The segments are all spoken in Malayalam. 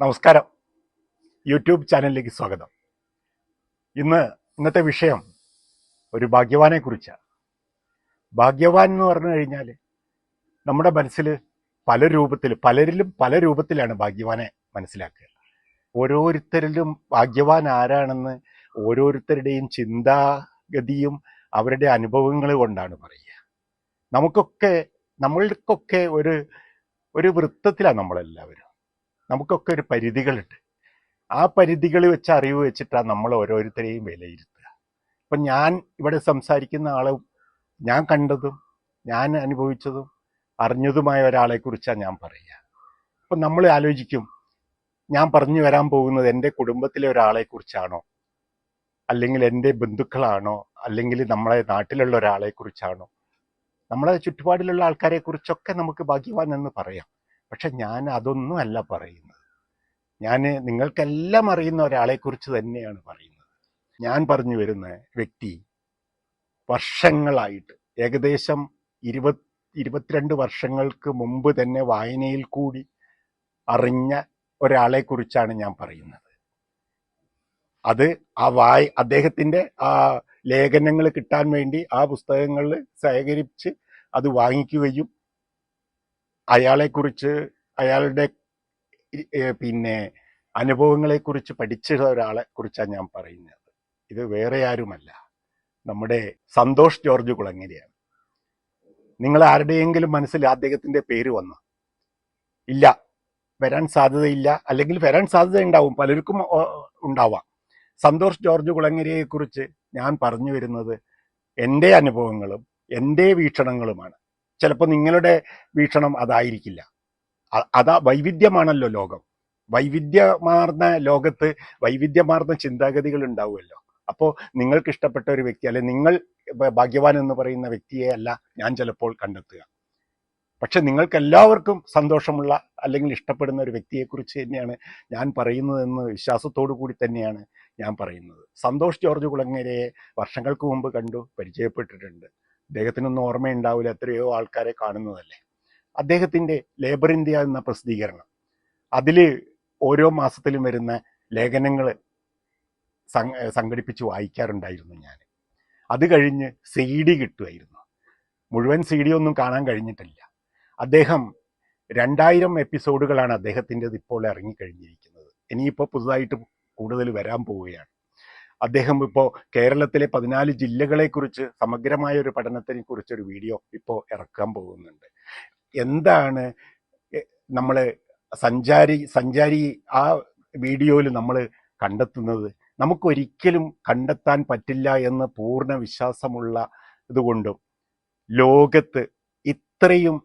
നമസ്കാരം. യൂട്യൂബ് ചാനലിലേക്ക് സ്വാഗതം. ഇന്ന് ഇന്നത്തെ വിഷയം ഒരു ഭാഗ്യവാനെ കുറിച്ചാണ്. ഭാഗ്യവാൻ എന്ന് പറഞ്ഞു കഴിഞ്ഞാൽ നമ്മുടെ മനസ്സിൽ പല രൂപത്തിൽ പലരിലും പല രൂപത്തിലാണ് ഭാഗ്യവാനെ മനസ്സിലാക്കുക. ഓരോരുത്തരിലും ഭാഗ്യവാൻ ആരാണെന്ന് ഓരോരുത്തരുടെയും ചിന്താഗതിയും അവരുടെ അനുഭവങ്ങൾ കൊണ്ടാണ് പറയുക. നമുക്കൊക്കെ നമ്മൾക്കൊക്കെ ഒരു ഒരു വൃത്തത്തിലാണ് നമ്മളെല്ലാവരും. നമുക്കൊക്കെ ഒരു പരിധികളുണ്ട്. ആ പരിധികൾ വെച്ച് അറിവ് വെച്ചിട്ടാണ് നമ്മൾ ഓരോരുത്തരെയും വിലയിരുത്തുക. ഇപ്പം ഞാൻ ഇവിടെ സംസാരിക്കുന്ന ആളും ഞാൻ കണ്ടതും ഞാൻ അനുഭവിച്ചതും അറിഞ്ഞതുമായ ഒരാളെ കുറിച്ചാണ് ഞാൻ പറയുക. അപ്പം നമ്മൾ ആലോചിക്കും ഞാൻ പറഞ്ഞു വരാൻ പോകുന്നത് എന്റെ കുടുംബത്തിലെ ഒരാളെക്കുറിച്ചാണോ? അല്ലെങ്കിൽ എന്റെ ബന്ധുക്കളാണോ? അല്ലെങ്കിൽ നമ്മളെ നാട്ടിലുള്ള ഒരാളെക്കുറിച്ചാണോ? നമ്മളെ ചുറ്റുപാടിലുള്ള ആൾക്കാരെക്കുറിച്ചൊക്കെ നമുക്ക് ഭാഗ്യവാൻ എന്ന് പറയാം. പക്ഷെ ഞാൻ അതൊന്നും അല്ല പറയുന്നത്. ഞാൻ നിങ്ങൾക്കെല്ലാം അറിയുന്ന ഒരാളെ കുറിച്ച് തന്നെയാണ് പറയുന്നത്. ഞാൻ പറഞ്ഞു വരുന്ന വ്യക്തി വർഷങ്ങളായിട്ട് ഏകദേശം ഇരുപത് ഇരുപത്തിരണ്ട് വർഷങ്ങൾക്ക് മുമ്പ് തന്നെ വായനയിൽ കൂടി അറിഞ്ഞ ഒരാളെക്കുറിച്ചാണ് ഞാൻ പറയുന്നത്. അത് ആ വായ അദ്ദേഹത്തിന്റെ ആ ലേഖനങ്ങൾ കിട്ടാൻ വേണ്ടി ആ പുസ്തകങ്ങൾ ശേഖരിച്ച് അത് വാങ്ങിക്കുകയും അയാളെക്കുറിച്ച് അയാളുടെ പിന്നെ അനുഭവങ്ങളെക്കുറിച്ച് പഠിച്ച ഒരാളെ കുറിച്ചാണ് ഞാൻ പറയുന്നത്. ഇത് വേറെ ആരുമല്ല. നമ്മുടെ സന്തോഷ് ജോർജ് കുളങ്ങരയാണ്. നിങ്ങൾ ആരുടെയെങ്കിലും മനസ്സിൽ അദ്ദേഹത്തിന്റെ പേര് വന്നു? ഇല്ല. വരാൻ സാധ്യതയില്ല. അല്ലെങ്കിൽ വരാൻ സാധ്യത ഉണ്ടാവും. പലർക്കും ഉണ്ടാവാം. സന്തോഷ് ജോർജ് കുളങ്ങരയെക്കുറിച്ച് ഞാൻ പറഞ്ഞു വരുന്നത് എന്റെ അനുഭവങ്ങളും എന്റെ വീക്ഷണങ്ങളുമാണ്. ചിലപ്പോൾ നിങ്ങളുടെ വീക്ഷണം അതായിരിക്കില്ല. അതാ വൈവിധ്യമാണല്ലോ ലോകം. വൈവിധ്യമാർന്ന ലോകത്ത് വൈവിധ്യമാർന്ന ചിന്താഗതികൾ ഉണ്ടാവുമല്ലോ. അപ്പോൾ നിങ്ങൾക്ക് ഇഷ്ടപ്പെട്ട ഒരു വ്യക്തി അല്ലെ നിങ്ങൾ ഭാഗ്യവാൻ എന്ന് പറയുന്ന വ്യക്തിയെ അല്ല ഞാൻ ചിലപ്പോൾ കണ്ടെത്തുക. പക്ഷെ നിങ്ങൾക്ക് എല്ലാവർക്കും സന്തോഷമുള്ള അല്ലെങ്കിൽ ഇഷ്ടപ്പെടുന്ന ഒരു വ്യക്തിയെക്കുറിച്ച് തന്നെയാണ് ഞാൻ പറയുന്നതെന്ന് വിശ്വാസത്തോടു കൂടി തന്നെയാണ് ഞാൻ പറയുന്നത്. സന്തോഷ് ജോർജ് കുളങ്ങരയെ വർഷങ്ങൾക്ക് മുമ്പ് കണ്ടു പരിചയപ്പെട്ടിട്ടുണ്ട്. അദ്ദേഹത്തിനൊന്നും ഓർമ്മയുണ്ടാവില്ല എത്രയോ ആൾക്കാരെ കാണുന്നതല്ലേ. അദ്ദേഹത്തിന്റെ ലേബർ ഇന്ത്യ എന്ന പ്രസിദ്ധീകരണം. അതിൽ ഓരോ മാസത്തിലും വരുന്ന ലേഖനങ്ങൾ സംഘടിപ്പിച്ച് വായിക്കാറുണ്ടായിരുന്നു ഞാൻ അത് കഴിഞ്ഞ് സി ഡി കിട്ടുമായിരുന്നു മുഴുവൻ സി ഡി ഒന്നും കാണാൻ കഴിഞ്ഞിട്ടില്ല. അദ്ദേഹം രണ്ടായിരം എപ്പിസോഡുകളാണ് അദ്ദേഹത്തിന്റെത് ഇപ്പോൾ ഇറങ്ങിക്കഴിഞ്ഞിരിക്കുന്നത്. ഇനിയിപ്പോൾ പുതുതായിട്ട് കൂടുതൽ വരാൻ പോവുകയാണ്. അദ്ദേഹം ഇപ്പോൾ കേരളത്തിലെ പതിനാല് ജില്ലകളെക്കുറിച്ച് സമഗ്രമായ ഒരു പഠനത്തിനെ കുറിച്ചൊരു വീഡിയോ ഇപ്പോൾ ഇറക്കാൻ പോകുന്നുണ്ട്. എന്താണ് നമ്മൾ സഞ്ചാരി സഞ്ചാരി ആ വീഡിയോയിൽ നമ്മൾ കണ്ടെത്തുന്നത്? നമുക്കൊരിക്കലും കണ്ടെത്താൻ പറ്റില്ല എന്ന് പൂർണ വിശ്വാസമുള്ള ഇതുകൊണ്ടും ലോകത്ത് ഇത്രയും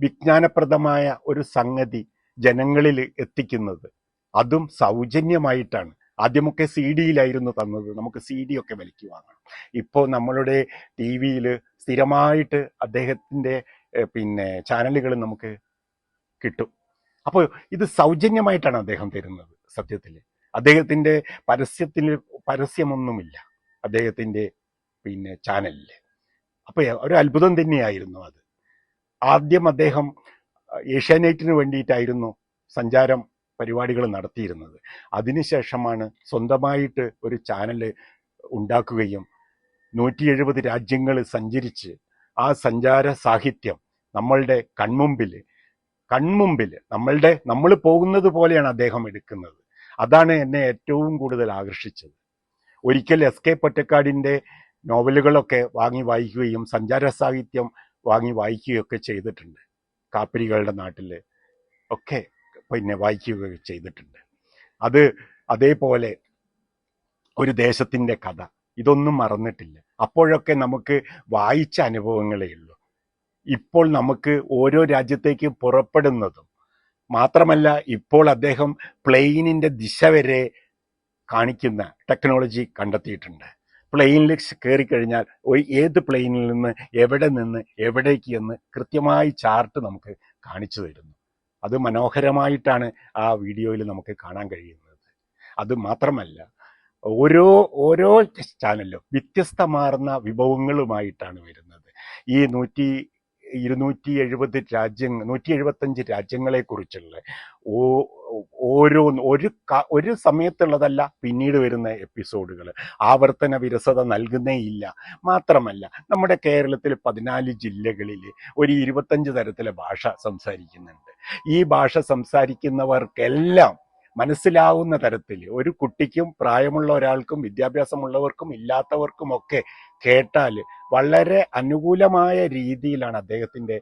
വിജ്ഞാനപ്രദമായ ഒരു സംഗതി ജനങ്ങളിൽ എത്തിക്കുന്നത്. അതും സൗജന്യമായിട്ടാണ്. ആദ്യമൊക്കെ സി ഡിയിലായിരുന്നു തന്നത്. നമുക്ക് സി ഡി ഒക്കെ വിലയ്ക്ക് വാങ്ങണം. ഇപ്പോൾ നമ്മളുടെ ടി വിയിൽ സ്ഥിരമായിട്ട് അദ്ദേഹത്തിന്റെ പിന്നെ ചാനലുകൾ നമുക്ക് കിട്ടും. അപ്പോൾ ഇത് സൗജന്യമായിട്ടാണ് അദ്ദേഹം തരുന്നത് സത്യത്തിൽ അദ്ദേഹത്തിന്റെ പരസ്യത്തിൽ പരസ്യമൊന്നുമില്ല അദ്ദേഹത്തിന്റെ പിന്നെ ചാനലിൽ അപ്പോൾ ഒരു അത്ഭുതം തന്നെയായിരുന്നു അത്. ആദ്യം അദ്ദേഹം ഏഷ്യാനെറ്റിന് വേണ്ടിയിട്ടായിരുന്നു സഞ്ചാരം പരിപാടികൾ നടത്തിയിരുന്നത്. അതിനുശേഷമാണ് സ്വന്തമായിട്ട് ഒരു ചാനൽ ഉണ്ടാക്കുകയും നൂറ്റി എഴുപത് രാജ്യങ്ങൾ സഞ്ചരിച്ച് ആ സഞ്ചാര സാഹിത്യം നമ്മളുടെ കൺമുമ്പിൽ കൺമുമ്പിൽ നമ്മളുടെ നമ്മൾ പോകുന്നത് പോലെയാണ് അദ്ദേഹം എടുക്കുന്നത്. അതാണ് എന്നെ ഏറ്റവും കൂടുതൽ ആകർഷിച്ചത്. ഒരിക്കൽ എസ് കെ പൊറ്റക്കാടിന്റെ നോവലുകളൊക്കെ വാങ്ങി വായിക്കുകയും സഞ്ചാര സാഹിത്യം വാങ്ങി വായിക്കുകയൊക്കെ ചെയ്തിട്ടുണ്ട് കാപ്പിരികളുടെ നാട്ടിൽ. ഒക്കെ പിന്നെ വായിക്കുകയൊക്കെ ചെയ്തിട്ടുണ്ട്. അത് അതേപോലെ ഒരു ദേശത്തിന്റെ കഥ. ഇതൊന്നും മറന്നിട്ടില്ല. അപ്പോഴൊക്കെ നമുക്ക് വായിച്ച അനുഭവങ്ങളേ ഉള്ളൂ. ഇപ്പോൾ നമുക്ക് ഓരോ രാജ്യത്തേക്ക് പുറപ്പെടുന്നതും മാത്രമല്ല ഇപ്പോൾ അദ്ദേഹം പ്ലെയിനിന്റെ ദിശ വരെ കാണിക്കുന്ന ടെക്നോളജി കണ്ടെത്തിയിട്ടുണ്ട്. പ്ലെയിനിൽ കയറി കഴിഞ്ഞാൽ ഒരു- ഏത് പ്ലെയിനിൽ നിന്ന് എവിടെ നിന്ന് എവിടേക്ക് എന്ന് കൃത്യമായി ചാർട്ട് നമുക്ക് കാണിച്ചു തരുന്നു. അത് മനോഹരമായിട്ടാണ് ആ വീഡിയോയിൽ നമുക്ക് കാണാൻ കഴിയുന്നത്. അത് മാത്രമല്ല ഓരോ ഓരോ ചാനലിലും വ്യത്യസ്തമാർന്ന വിഭവങ്ങളുമായിട്ടാണ് വരുന്നത്. ഈ നൂറ്റി ഇരുന്നൂറ്റി എഴുപത് രാജ്യങ്ങൾ നൂറ്റി എഴുപത്തഞ്ച് രാജ്യങ്ങളെ കുറിച്ചുള്ള ഓ ഓരോന്ന് ഒരു ഒരു സമയത്തുള്ളതല്ല പിന്നീട് വരുന്ന എപ്പിസോഡുകൾ ആവർത്തന വിരസത നൽകുന്നേയില്ല മാത്രമല്ല നമ്മുടെ കേരളത്തിൽ പതിനാല് ജില്ലകളിൽ ഒരു ഇരുപത്തഞ്ച് തരത്തിലെ ഭാഷ സംസാരിക്കുന്നുണ്ട്. ഈ ഭാഷ സംസാരിക്കുന്നവർക്കെല്ലാം മനസ്സിലാവുന്ന തരത്തിൽ ഒരു കുട്ടിക്കും പ്രായമുള്ള ഒരാൾക്കും വിദ്യാഭ്യാസമുള്ളവർക്കും ഇല്ലാത്തവർക്കുമൊക്കെ കേട്ടാൽ വളരെ അനുകൂലമായ രീതിയിലാണ് അദ്ദേഹത്തിന്റെ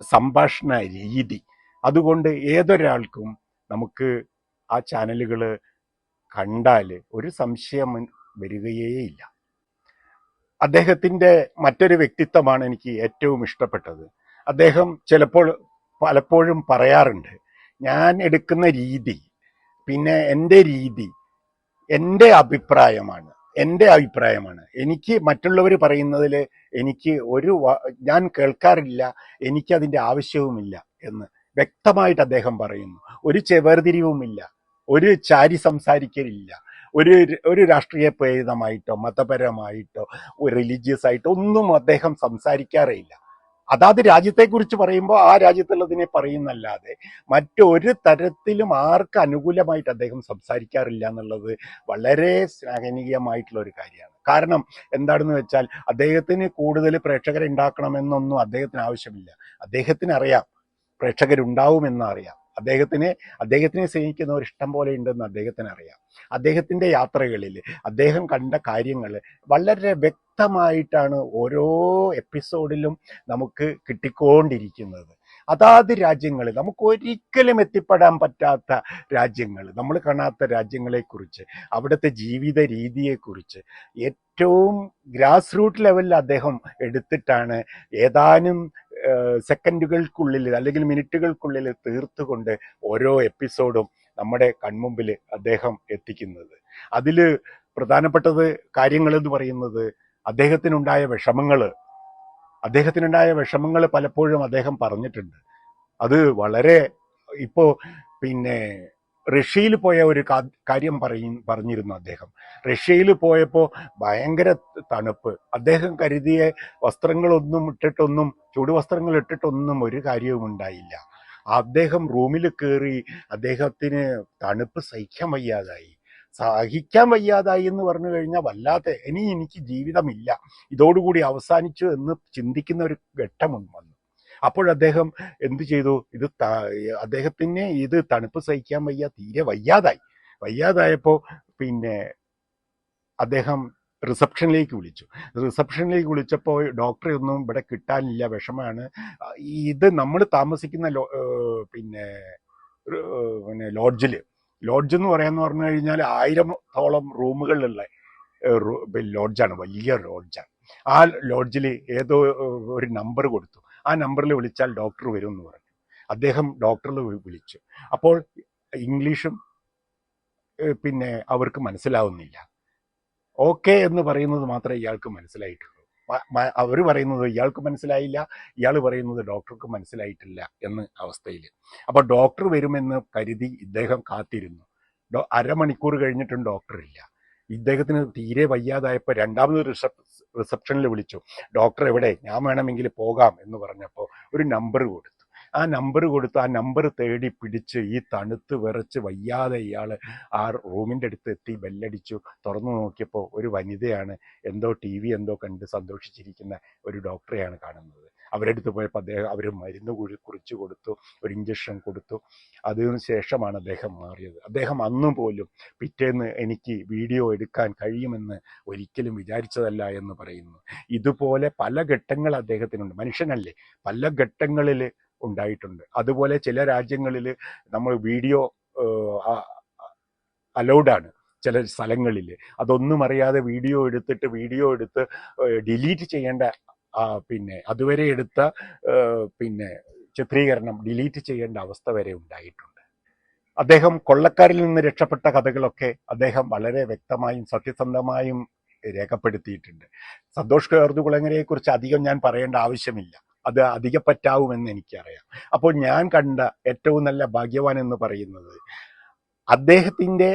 സംഭാഷണ രീതി അതുകൊണ്ട് ഏതൊരാൾക്കും നമുക്ക് ആ ചാനലുകൾ കണ്ടാൽ ഒരു സംശയം വരികയേയില്ല. അദ്ദേഹത്തിന്റെ മറ്റൊരു വ്യക്തിത്വമാണ് എനിക്ക് ഏറ്റവും ഇഷ്ടപ്പെട്ടത്. അദ്ദേഹം ചിലപ്പോൾ പലപ്പോഴും പറയാറുണ്ട് ഞാൻ എടുക്കുന്ന രീതി പിന്നെ എന്റെ രീതി എന്റെ അഭിപ്രായമാണ് എന്റെ അഭിപ്രായമാണ്. എനിക്ക് മറ്റുള്ളവർ പറയുന്നതിൽ എനിക്ക് ഒരു ഞാൻ കേൾക്കാറില്ല എനിക്കതിന്റെ ആവശ്യവുമില്ല എന്ന് വ്യക്തമായിട്ട് അദ്ദേഹം പറയുന്നു. ഒരു ചെവേർതിരിവുമില്ല ഒരു ചാരി സംസാരിക്കലില്ല. ഒരു ഒരു രാഷ്ട്രീയ പ്രേരിതമായിട്ടോ മതപരമായിട്ടോ റിലീജിയസ് ആയിട്ടോ ഒന്നും അദ്ദേഹം സംസാരിക്കാറേയില്ല. അതാത് രാജ്യത്തെക്കുറിച്ച് പറയുമ്പോൾ ആ രാജ്യത്തുള്ളതിനെ പറയുന്നല്ലാതെ മറ്റൊരു തരത്തിലും ആർക്ക് അനുകൂലമായിട്ട് അദ്ദേഹം സംസാരിക്കാറില്ല എന്നുള്ളത് വളരെ ശ്ലാഘനീയമായിട്ടുള്ള ഒരു കാര്യമാണ്. കാരണം എന്താണെന്ന് വെച്ചാൽ അദ്ദേഹത്തിന് കൂടുതൽ പ്രേക്ഷകരെ ഉണ്ടാക്കണമെന്നൊന്നും അദ്ദേഹത്തിന് ആവശ്യമില്ല. അദ്ദേഹത്തിന് അറിയാം പ്രേക്ഷകരുണ്ടാവുമെന്ന് അറിയാം അദ്ദേഹത്തിന് അദ്ദേഹത്തിനെ സ്നേഹിക്കുന്നവർ ഇഷ്ടം പോലെ ഉണ്ടെന്ന് അദ്ദേഹത്തിന് അറിയാം. അദ്ദേഹത്തിന്റെ യാത്രകളിൽ അദ്ദേഹം കണ്ട കാര്യങ്ങൾ വളരെ വ്യക്തമായിട്ടാണ് ഓരോ എപ്പിസോഡിലും നമുക്ക് കിട്ടിക്കൊണ്ടിരിക്കുന്നത്. അതാത് രാജ്യങ്ങൾ നമുക്ക് ഒരിക്കലും എത്തിപ്പെടാൻ പറ്റാത്ത രാജ്യങ്ങൾ നമ്മൾ കാണാത്ത രാജ്യങ്ങളെക്കുറിച്ച് അവിടുത്തെ ജീവിത രീതിയെക്കുറിച്ച് ഏറ്റവും ഗ്രാസ് റൂട്ട് ലെവലിൽ അദ്ദേഹം എടുത്തിട്ടാണ് ഏതാനും സെക്കൻഡുകൾക്കുള്ളിൽ അല്ലെങ്കിൽ മിനിറ്റുകൾക്കുള്ളിൽ തീർത്തുകൊണ്ട് ഓരോ എപ്പിസോഡും നമ്മുടെ കൺമുമ്പിൽ അദ്ദേഹം എത്തിക്കുന്നത്. അതിൽ പ്രധാനപ്പെട്ടത് കാര്യങ്ങൾ എന്ന് പറയുന്നത് അദ്ദേഹത്തിനുണ്ടായ വിഷമങ്ങൾ അദ്ദേഹത്തിനുണ്ടായ വിഷമങ്ങൾ പലപ്പോഴും അദ്ദേഹം പറഞ്ഞിട്ടുണ്ട്. അത് വളരെ ഇപ്പോൾ പിന്നെ റഷ്യയിൽ പോയ ഒരു കാര്യം പറയും പറഞ്ഞിരുന്നു അദ്ദേഹം. റഷ്യയിൽ പോയപ്പോൾ ഭയങ്കര തണുപ്പ്. അദ്ദേഹം കരുതിയ വസ്ത്രങ്ങളൊന്നും ഇട്ടിട്ടൊന്നും ചൂടുവസ്ത്രങ്ങൾ ഇട്ടിട്ടൊന്നും ഒരു കാര്യവും ഉണ്ടായില്ല. അദ്ദേഹം റൂമിൽ കയറി അദ്ദേഹത്തിന് തണുപ്പ് സഹിക്കാൻ വയ്യാതായി. സഹിക്കാൻ വയ്യാതായി എന്ന് പറഞ്ഞു കഴിഞ്ഞാൽ വല്ലാതെ ഇനി എനിക്ക് ജീവിതമില്ല. ഇതോടുകൂടി അവസാനിച്ചു എന്ന് ചിന്തിക്കുന്ന ഒരു ഘട്ടം വന്നു. അപ്പോൾ അദ്ദേഹം എന്ത് ചെയ്തു? ഇത് അദ്ദേഹത്തിന് ഇത് തണുപ്പ് സഹിക്കാൻ വയ്യ തീരെ വയ്യാതായി. വയ്യാതായപ്പോൾ പിന്നെ അദ്ദേഹം റിസപ്ഷനിലേക്ക് വിളിച്ചു. റിസപ്ഷനിലേക്ക് വിളിച്ചപ്പോൾ ഡോക്ടറെ ഒന്നും ഇവിടെ കിട്ടാനില്ല വിഷമാണ്. ഇത് നമ്മൾ താമസിക്കുന്ന പിന്നെ പിന്നെ ലോഡ്ജിൽ. ലോഡ്ജ് എന്ന് പറയാന്ന് പറഞ്ഞു കഴിഞ്ഞാൽ ആയിരത്തോളം റൂമുകളിലുള്ള ലോഡ്ജാണ് വലിയ ലോഡ്ജാണ്. ആ ലോഡ്ജിൽ ഏതോ ഒരു നമ്പർ കൊടുത്തു. ആ നമ്പറിൽ വിളിച്ചാൽ ഡോക്ടർ വരും എന്ന് പറഞ്ഞു. അദ്ദേഹം ഡോക്ടറിൽ വിളിച്ചു. അപ്പോൾ ഇംഗ്ലീഷും പിന്നെ അവർക്ക് മനസ്സിലാവുന്നില്ല. ഓക്കെ എന്ന് പറയുന്നത് മാത്രമേ ഇയാൾക്ക് മനസ്സിലായിട്ടുള്ളൂ. അവർ പറയുന്നത് ഇയാൾക്ക് മനസ്സിലായില്ല ഇയാൾ പറയുന്നത് ഡോക്ടർക്ക് മനസ്സിലായിട്ടില്ല എന്ന അവസ്ഥയിൽ. അപ്പോൾ ഡോക്ടർ വരുമെന്ന് കരുതി ഇദ്ദേഹം കാത്തിരുന്നു. അരമണിക്കൂർ കഴിഞ്ഞിട്ടും ഡോക്ടർ ഇല്ല. ഇദ്ദേഹത്തിന് തീരെ വയ്യാതായപ്പോൾ രണ്ടാമത് റിസപ് റിസപ്ഷനിൽ വിളിച്ചു ഡോക്ടർ എവിടെ? ഞാൻ വേണമെങ്കിൽ പോകാം എന്ന് പറഞ്ഞപ്പോൾ ഒരു നമ്പർ കൊടുത്തു. ആ നമ്പർ കൊടുത്ത് ആ നമ്പർ തേടി പിടിച്ച് ഈ തണുത്ത് വിറച്ച് വയ്യാതെ ഇയാൾ ആ റൂമിന്റെ അടുത്ത് എത്തി ബെല്ലടിച്ചു. തുറന്നു നോക്കിയപ്പോൾ ഒരു വനിതയാണ് എന്തോ ടി എന്തോ കണ്ട് സന്തോഷിച്ചിരിക്കുന്ന ഒരു ഡോക്ടറെയാണ് കാണുന്നത്. അവരെടുത്ത് പോയപ്പോൾ അദ്ദേഹം അവർ മരുന്ന് കുഴി കുറിച്ച് കൊടുത്തു ഒരു ഇഞ്ചക്ഷൻ കൊടുത്തു. അതിനു ശേഷമാണ് അദ്ദേഹം മാറിയത്. അദ്ദേഹം അന്നും പോലും പിറ്റേന്ന് എനിക്ക് വീഡിയോ എടുക്കാൻ കഴിയുമെന്ന് ഒരിക്കലും വിചാരിച്ചതല്ല എന്ന് പറയുന്നു. ഇതുപോലെ പല ഘട്ടങ്ങൾ അദ്ദേഹത്തിനുണ്ട്. മനുഷ്യനല്ലേ? പല ഘട്ടങ്ങളിൽ ഉണ്ടായിട്ടുണ്ട്. അതുപോലെ ചില രാജ്യങ്ങളിൽ നമ്മൾ വീഡിയോ അലൗഡാണ് ചില സ്ഥലങ്ങളിൽ. അതൊന്നും അറിയാതെ വീഡിയോ എടുത്തിട്ട് വീഡിയോ എടുത്ത് ഡിലീറ്റ് ചെയ്യേണ്ട പിന്നെ അതുവരെ എടുത്ത പിന്നെ ചിത്രീകരണം ഡിലീറ്റ് ചെയ്യേണ്ട അവസ്ഥ വരെ ഉണ്ടായിട്ടുണ്ട്. അദ്ദേഹം കൊള്ളക്കാരിൽ നിന്ന് രക്ഷപ്പെട്ട കഥകളൊക്കെ അദ്ദേഹം വളരെ വ്യക്തമായും സത്യസന്ധമായും രേഖപ്പെടുത്തിയിട്ടുണ്ട്. സന്തോഷ് കയർന്നുകുളങ്ങരയെ കുറിച്ച് അധികം ഞാൻ പറയേണ്ട ആവശ്യമില്ല. അത് അധികപ്പറ്റാവുമെന്ന് എനിക്കറിയാം. അപ്പോൾ ഞാൻ കണ്ട ഏറ്റവും നല്ല ഭാഗ്യവാൻ എന്ന് പറയുന്നത് അദ്ദേഹത്തിന്റെ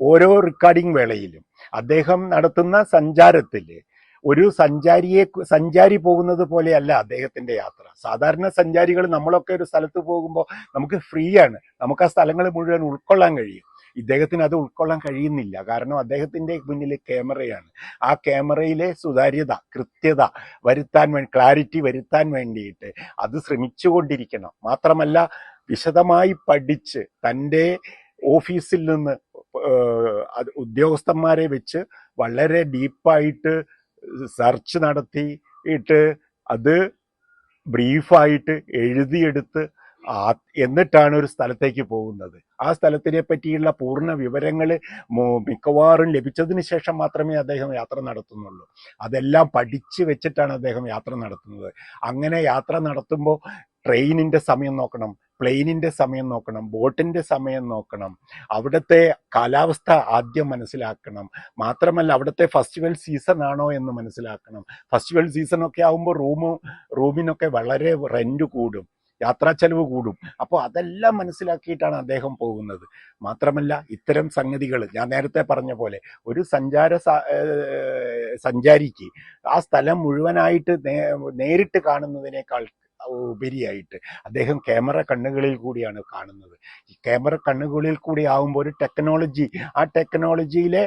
ഓരോ റെക്കോർഡിംഗ് വേളയിലും അദ്ദേഹം നടത്തുന്ന സഞ്ചാരത്തിൽ ഒരു സഞ്ചാരിയെ സഞ്ചാരി പോകുന്നത് പോലെയല്ല അദ്ദേഹത്തിന്റെ യാത്ര. സാധാരണ സഞ്ചാരികൾ നമ്മളൊക്കെ ഒരു സ്ഥലത്ത് പോകുമ്പോൾ നമുക്ക് ഫ്രീ ആണ്. നമുക്ക് ആ സ്ഥലങ്ങൾ മുഴുവൻ ഉൾക്കൊള്ളാൻ കഴിയും. ഇദ്ദേഹത്തിന് അത് ഉൾക്കൊള്ളാൻ കഴിയുന്നില്ല. കാരണം അദ്ദേഹത്തിന്റെ മുന്നിൽ ക്യാമറയാണ്. ആ ക്യാമറയിലെ സുതാര്യത കൃത്യത വരുത്താൻ വേണ്ടി ക്ലാരിറ്റി വരുത്താൻ വേണ്ടിയിട്ട് അത് ശ്രമിച്ചുകൊണ്ടിരിക്കണം. മാത്രമല്ല വിശദമായി പഠിച്ച് തന്റെ ഓഫീസിൽ നിന്ന് ഉദ്യോഗസ്ഥന്മാരെ വെച്ച് വളരെ ഡീപ്പായിട്ട് സെർച്ച് നടത്തിയിട്ട് അത് ബ്രീഫായിട്ട് എഴുതിയെടുത്ത് എന്നിട്ടാണ് ഒരു സ്ഥലത്തേക്ക് പോകുന്നത്. ആ സ്ഥലത്തിനെ പറ്റിയുള്ള പൂർണ വിവരങ്ങൾ മിക്കവാറും ലഭിച്ചതിന് ശേഷം മാത്രമേ അദ്ദേഹം യാത്ര നടത്തുന്നുള്ളൂ. അതെല്ലാം പഠിച്ച് വെച്ചിട്ടാണ് അദ്ദേഹം യാത്ര നടത്തുന്നത്. അങ്ങനെ യാത്ര നടത്തുമ്പോൾ ട്രെയിനിന്റെ സമയം നോക്കണം. പ്ലെയിനിന്റെ സമയം നോക്കണം ബോട്ടിന്റെ സമയം നോക്കണം അവിടുത്തെ കാലാവസ്ഥ ആദ്യം മനസ്സിലാക്കണം. മാത്രമല്ല അവിടുത്തെ ഫെസ്റ്റിവൽ സീസൺ ആണോ എന്ന് മനസ്സിലാക്കണം. ഫെസ്റ്റിവൽ ഒക്കെ ആകുമ്പോൾ റൂമ് റൂമിനൊക്കെ വളരെ റെന്റ് കൂടും യാത്രാ ചെലവ് കൂടും. അപ്പോൾ അതെല്ലാം മനസ്സിലാക്കിയിട്ടാണ് അദ്ദേഹം പോകുന്നത്. മാത്രമല്ല ഇത്തരം സംഗതികൾ ഞാൻ നേരത്തെ പറഞ്ഞ പോലെ ഒരു സഞ്ചാര സഞ്ചാരിക്ക് ആ സ്ഥലം മുഴുവനായിട്ട് നേരിട്ട് കാണുന്നതിനേക്കാൾ ഉപരിയായിട്ട്. അദ്ദേഹം ക്യാമറ കണ്ണുകളിൽ കൂടിയാണ് കാണുന്നത്. ഈ ക്യാമറ കണ്ണുകളിൽ കൂടി ആവുമ്പോൾ ഒരു ടെക്നോളജി ആ ടെക്നോളജിയിലെ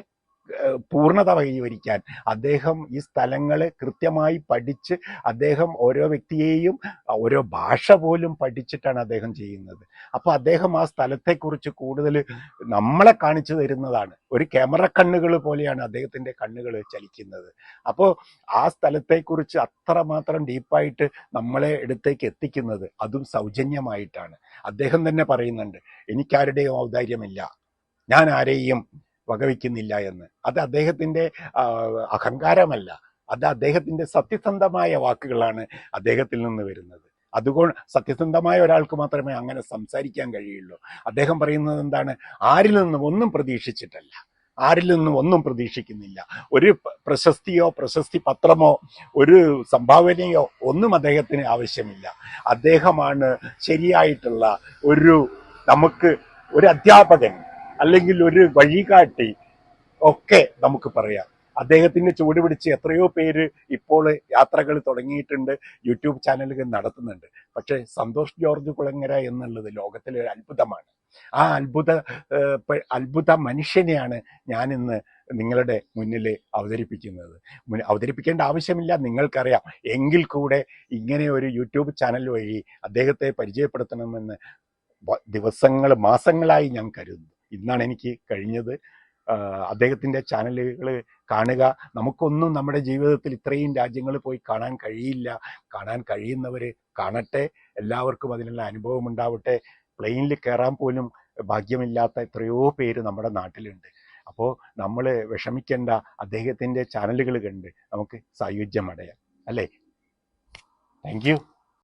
പൂർണത കൈവരിക്കാൻ അദ്ദേഹം ഈ സ്ഥലങ്ങളെ കൃത്യമായി പഠിച്ച് അദ്ദേഹം ഓരോ വ്യക്തിയെയും ഓരോ ഭാഷ പോലും പഠിച്ചിട്ടാണ് അദ്ദേഹം ചെയ്യുന്നത്. അപ്പൊ അദ്ദേഹം ആ സ്ഥലത്തെക്കുറിച്ച് കൂടുതൽ നമ്മളെ കാണിച്ചു തരുന്നതാണ്. ഒരു ക്യാമറ കണ്ണുകൾ പോലെയാണ് അദ്ദേഹത്തിന്റെ കണ്ണുകൾ ചലിക്കുന്നത്. അപ്പോൾ ആ സ്ഥലത്തെക്കുറിച്ച് അത്രമാത്രം ഡീപ്പായിട്ട് നമ്മളെ അടുത്തേക്ക് എത്തിക്കുന്നത് അതും സൗജന്യമായിട്ടാണ്. അദ്ദേഹം തന്നെ പറയുന്നുണ്ട് എനിക്കാരുടെയും ഔദാര്യമില്ല. ഞാൻ ആരെയും വകവയ്ക്കുന്നില്ല എന്ന്. അത് അദ്ദേഹത്തിന്റെ അഹങ്കാരമല്ല. അത് അദ്ദേഹത്തിന്റെ സത്യസന്ധമായ വാക്കുകളാണ് അദ്ദേഹത്തിൽ നിന്ന് വരുന്നത്. അതുകൊണ്ട് സത്യസന്ധമായ ഒരാൾക്ക് മാത്രമേ അങ്ങനെ സംസാരിക്കാൻ കഴിയുള്ളൂ. അദ്ദേഹം പറയുന്നത് എന്താണ്? ആരിൽ നിന്നും ഒന്നും പ്രതീക്ഷിച്ചിട്ടല്ല. ആരിൽ നിന്നും ഒന്നും പ്രതീക്ഷിക്കുന്നില്ല. ഒരു പ്രശസ്തിയോ പ്രശസ്തി പത്രമോ ഒരു സംഭാവനയോ ഒന്നും അദ്ദേഹത്തിന് ആവശ്യമില്ല. അദ്ദേഹമാണ് ശരിയായിട്ടുള്ള ഒരു നമുക്ക് ഒരു അധ്യാപകൻ. അല്ലെങ്കിൽ ഒരു വഴികാട്ടി ഒക്കെ നമുക്ക് പറയാം. അദ്ദേഹത്തിന്റെ ചുവട് പിടിച്ച് എത്രയോ പേര് ഇപ്പോൾ യാത്രകൾ തുടങ്ങിയിട്ടുണ്ട് യൂട്യൂബ് ചാനലുകൾ നടത്തുന്നുണ്ട്. പക്ഷേ സന്തോഷ് ജോർജ് കുളങ്ങര എന്നുള്ളത് ലോകത്തിലെ ഒരു അത്ഭുതമാണ്. ആ അത്ഭുത അത്ഭുത മനുഷ്യനെയാണ് ഞാൻ ഇന്ന് നിങ്ങളുടെ മുന്നിൽ അവതരിപ്പിക്കുന്നത്. അവതരിപ്പിക്കേണ്ട ആവശ്യമില്ല നിങ്ങൾക്കറിയാം. എങ്കിൽ കൂടെ ഇങ്ങനെ ഒരു യൂട്യൂബ് ചാനൽ വഴി അദ്ദേഹത്തെ പരിചയപ്പെടുത്തണമെന്ന് ദിവസങ്ങൾ മാസങ്ങളായി ഞാൻ കരുതുന്നു. ഇന്നാണ് എനിക്ക് കഴിഞ്ഞത്. അദ്ദേഹത്തിന്റെ ചാനലുകൾ കാണുക. നമുക്കൊന്നും നമ്മുടെ ജീവിതത്തിൽ ഇത്രയും രാജ്യങ്ങൾ പോയി കാണാൻ കഴിയില്ല. കാണാൻ കഴിയുന്നവർ കാണട്ടെ. എല്ലാവർക്കും അതിനുള്ള അനുഭവം ഉണ്ടാവട്ടെ. പ്ലെയിനിൽ കയറാൻ പോലും ഭാഗ്യമില്ലാത്ത എത്രയോ പേര് നമ്മുടെ നാട്ടിലുണ്ട്. അപ്പോൾ നമ്മൾ വിഷമിക്കേണ്ട. അദ്ദേഹത്തിന്റെ ചാനലുകൾ കണ്ട് നമുക്ക് സായുജ്യം അടയാം അല്ലേ? താങ്ക്